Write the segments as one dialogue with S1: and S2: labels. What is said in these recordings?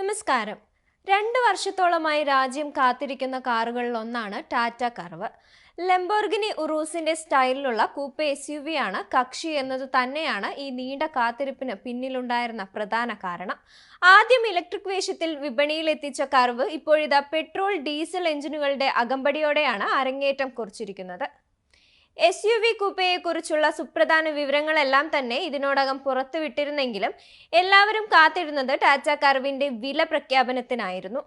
S1: നമസ്കാരം. രണ്ട് വർഷത്തോളമായി രാജ്യം കാത്തിരിക്കുന്ന കാറുകളിൽ ഒന്നാണ് ടാറ്റ കർവ് ലംബോർഗിനി ഉറൂസിന്റെ സ്റ്റൈലിലുള്ള കൂപ്പ എസ് യു വി ആണ് കക്ഷി എന്നത് തന്നെയാണ് ഈ നീണ്ട കാത്തിരിപ്പിന് പിന്നിലുണ്ടായിരുന്ന പ്രധാന കാരണം. ആദ്യം ഇലക്ട്രിക് വേഷത്തിൽ വിപണിയിൽ എത്തിച്ച കർവ് ഇപ്പോഴിതാ പെട്രോൾ ഡീസൽ എഞ്ചിനുകളുടെ അകമ്പടിയോടെയാണ് അരങ്ങേറ്റം കുറിച്ചിരിക്കുന്നത്. എസ് യു വി കുപ്പയെക്കുറിച്ചുള്ള സുപ്രധാന വിവരങ്ങളെല്ലാം തന്നെ ഇതിനോടകം പുറത്തുവിട്ടിരുന്നെങ്കിലും എല്ലാവരും കാത്തിരുന്നത് ടാറ്റ കർവിന്റെ വില പ്രഖ്യാപനത്തിനായിരുന്നു.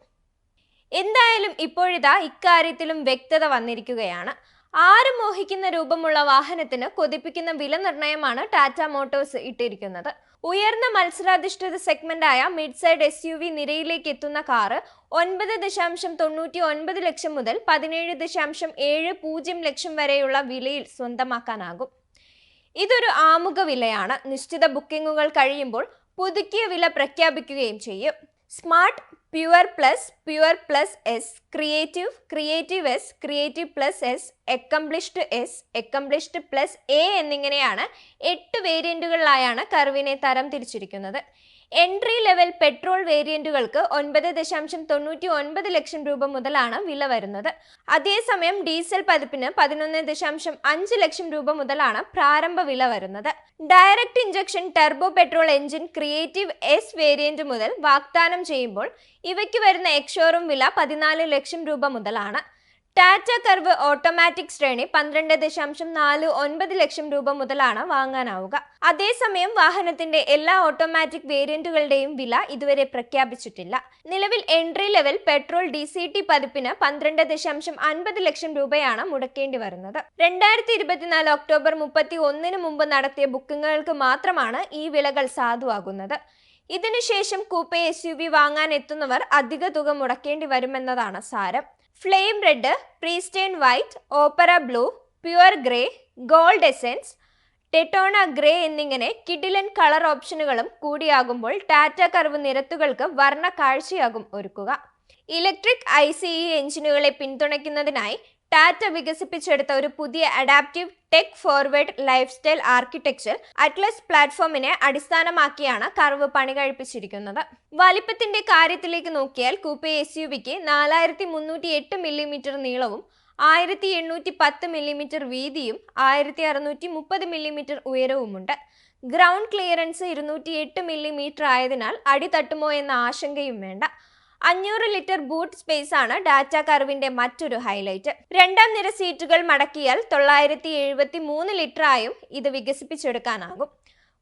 S1: എന്തായാലും ഇപ്പോഴിതാ ഇക്കാര്യത്തിലും വ്യക്തത വന്നിരിക്കുകയാണ്. ആരും മോഹിക്കുന്ന രൂപമുള്ള വാഹനത്തിന് കൊതിപ്പിക്കുന്ന വില നിർണയമാണ് ടാറ്റ മോട്ടോഴ്സ് ഇട്ടിരിക്കുന്നത്. ഉയർന്ന മത്സരാധിഷ്ഠിത സെഗ്മെന്റായ mid size S U V നിരയിലേക്ക് എത്തുന്ന കാറ് ഒൻപത് ദശാംശം തൊണ്ണൂറ്റി ഒൻപത് ലക്ഷം മുതൽ പതിനേഴ് ദശാംശം ഏഴ് പൂജ്യം ലക്ഷം വരെയുള്ള വിലയിൽ സ്വന്തമാക്കാനാകും. ഇതൊരു ആമുഖ വിലയാണ്. നിശ്ചിത ബുക്കിംഗുകൾ കഴിയുമ്പോൾ പുതുക്കിയ വില പ്രഖ്യാപിക്കുകയും ചെയ്യും. Smart pure plus pure plus S creative creative S creative plus S accomplished S accomplished plus A എന്നിങ്ങനെയാണ് എട്ട് വേരിയന്റുകളിലായാണ് കർവിനെ തരം തിരിച്ചിരിക്കുന്നത്. എൻട്രി ലെവൽ പെട്രോൾ വേരിയന്റുകൾക്ക് ഒൻപത് ദശാംശം തൊണ്ണൂറ്റി ഒൻപത് ലക്ഷം രൂപ മുതലാണ് വില വരുന്നത്. അതേസമയം ഡീസൽ പതിപ്പിന് പതിനൊന്ന് ദശാംശം അഞ്ച് ലക്ഷം രൂപ മുതലാണ് പ്രാരംഭ വില വരുന്നത്. Direct injection turbo petrol engine creative S variant മുതൽ വാഗ്ദാനം ചെയ്യുമ്പോൾ ഇവയ്ക്ക് വരുന്ന എക്സോറും വില പതിനാല് ലക്ഷം രൂപ മുതലാണ്. ടാറ്റ കർവ് ഓട്ടോമാറ്റിക് ശ്രേണി പന്ത്രണ്ട് ദശാംശം നാല് ഒൻപത് ലക്ഷം രൂപ മുതലാണ് വാങ്ങാനാവുക. അതേസമയം വാഹനത്തിന്റെ എല്ലാ ഓട്ടോമാറ്റിക് വേരിയന്റുകളുടെയും വില ഇതുവരെ പ്രഖ്യാപിച്ചിട്ടില്ല. നിലവിൽ entry level petrol D C T പതിപ്പിന് പന്ത്രണ്ട് ദശാംശം അൻപത് ലക്ഷം രൂപയാണ് മുടക്കേണ്ടി വരുന്നത്. രണ്ടായിരത്തി ഇരുപത്തിനാല് ഒക്ടോബർ മുപ്പത്തി ഒന്നിന് മുമ്പ് നടത്തിയ ബുക്കിങ്ങുകൾക്ക് മാത്രമാണ് ഈ വിലകൾ സാധുവാകുന്നത്. ഇതിനുശേഷം കൂപ്പെ എസ് യു വി വാങ്ങാൻ എത്തുന്നവർ അധിക തുക മുടക്കേണ്ടി വരുമെന്നതാണ് സാരം. Flame red pristine white opera blue pure grey gold essence Daytona grey എന്നിങ്ങനെ കിഡിലൻ കളർ ഓപ്ഷനുകളും കൂടിയാകുമ്പോൾ ടാറ്റ കർവ് നിരത്തുകൾക്ക് വർണ കാഴ്ചയാകും ഒരുക്കുക. ഇലക്ട്രിക് ഐ സി ഇ എഞ്ചിനുകളെ പിന്തുണയ്ക്കുന്നതിനായി ടാറ്റ വികസിപ്പിച്ചെടുത്ത ഒരു പുതിയ adaptive tech forward lifestyle architecture Atlas പ്ലാറ്റ്ഫോമിനെ അടിസ്ഥാനമാക്കിയാണ് കർവ് പണി കഴിപ്പിച്ചിരിക്കുന്നത്. വലിപ്പത്തിന്റെ കാര്യത്തിലേക്ക് നോക്കിയാൽ കൂപ്പെ എസ് യു വിക്ക് നാലായിരത്തി മുന്നൂറ്റി എട്ട് മില്ലിമീറ്റർ നീളവും ആയിരത്തി എണ്ണൂറ്റി പത്ത് മില്ലിമീറ്റർ വീതിയും ആയിരത്തി അറുന്നൂറ്റി മുപ്പത് മില്ലിമീറ്റർ ഉയരവുമുണ്ട്. ഗ്രൗണ്ട് ക്ലിയറൻസ് ഇരുന്നൂറ്റി എട്ട് മില്ലിമീറ്റർ ആയതിനാൽ അടി തട്ടുമോ എന്ന ആശങ്കയും വേണ്ട. അഞ്ഞൂറ് ലിറ്റർ ബൂട്ട് സ്പേസ് ആണ് ഡാറ്റ കർവിന്റെ മറ്റൊരു ഹൈലൈറ്റ്. രണ്ടാം നിര സീറ്റുകൾ മടക്കിയാൽ തൊള്ളായിരത്തി എഴുപത്തി മൂന്ന് ലിറ്റർ ആയും ഇത് വികസിപ്പിച്ചെടുക്കാനാകും.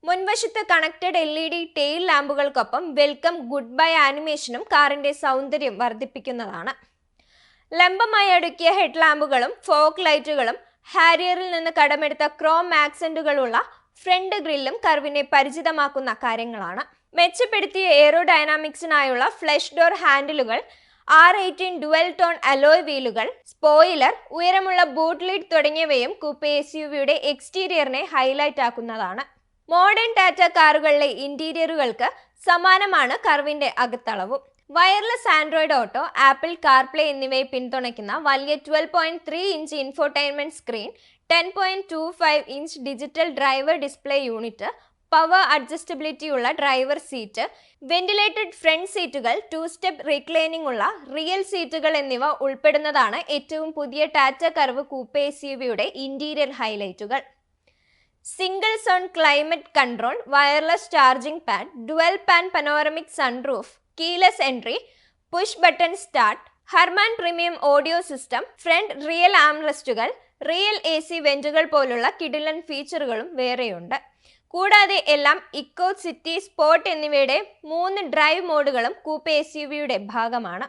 S1: മുൻവശത്ത് connected L E D tail ലാമ്പുകൾക്കൊപ്പം welcome goodbye ആനിമേഷനും കാറിന്റെ സൗന്ദര്യം വർദ്ധിപ്പിക്കുന്നതാണ്. ലംബമായി അടുക്കിയ ഹെഡ് ലാമ്പുകളും ഫോക്ക് ലൈറ്റുകളും ഹാരിയറിൽ നിന്ന് കടമെടുത്ത ക്രോം ആക്സെന്റുകളുള്ള ഫ്രണ്ട് ഗ്രില്ലും കർവിനെ പരിചിതമാക്കുന്ന കാര്യങ്ങളാണ്. മെച്ചപ്പെടുത്തിയ എയറോഡൈനാമിക്സിനായുള്ള ഫ്ലഷ് ഡോർ ഹാൻഡിലുകൾ R eighteen dual tone alloy വീലുകൾ spoiler ഉയരമുള്ള ബൂട്ട് ലീഡ് തുടങ്ങിയവയും കൂപ്പെ എസ് യു വിയുടെ എക്സ്റ്റീരിയറിനെ ഹൈലൈറ്റ് ആക്കുന്നതാണ്. മോഡേൺ ടാറ്റ കാറുകളിലെ ഇന്റീരിയറുകൾക്ക് സമാനമാണ് കർവിന്റെ അകത്തളവും. Wireless Android Auto Apple CarPlay എന്നിവയെ പിന്തുണയ്ക്കുന്ന വലിയ twelve point three inch infotainment screen ten point two five inch digital driver display unit power adjustability ഉള്ള ഡ്രൈവർ സീറ്റ് വെന്റിലേറ്റഡ് ഫ്രണ്ട് സീറ്റുകൾ ടു സ്റ്റെപ്പ് റീക്ലൈനിംഗ് ഉള്ള റിയൽ സീറ്റുകൾ എന്നിവ ഉൾപ്പെടുന്നതാണ് ഏറ്റവും പുതിയ ടാറ്റ കർവ് കൂപ്പെ യു വിയുടെ interior ഹൈലൈറ്റുകൾ single zone climate control wireless charging pad dual pane panoramic sunroof keyless entry push button start Harman premium audio system front rear ആംറെസ്റ്റുകൾ rear A C വെന്റുകൾ പോലുള്ള കിഡിലൻ ഫീച്ചറുകളും വേറെയുണ്ട്. കൂടാതെ എല്ലാം ഇക്കോ സിറ്റി സ്പോർട്ട് എന്നിവയുടെ മൂന്ന് drive മോഡുകളും coupe S ഭാഗമാണ്.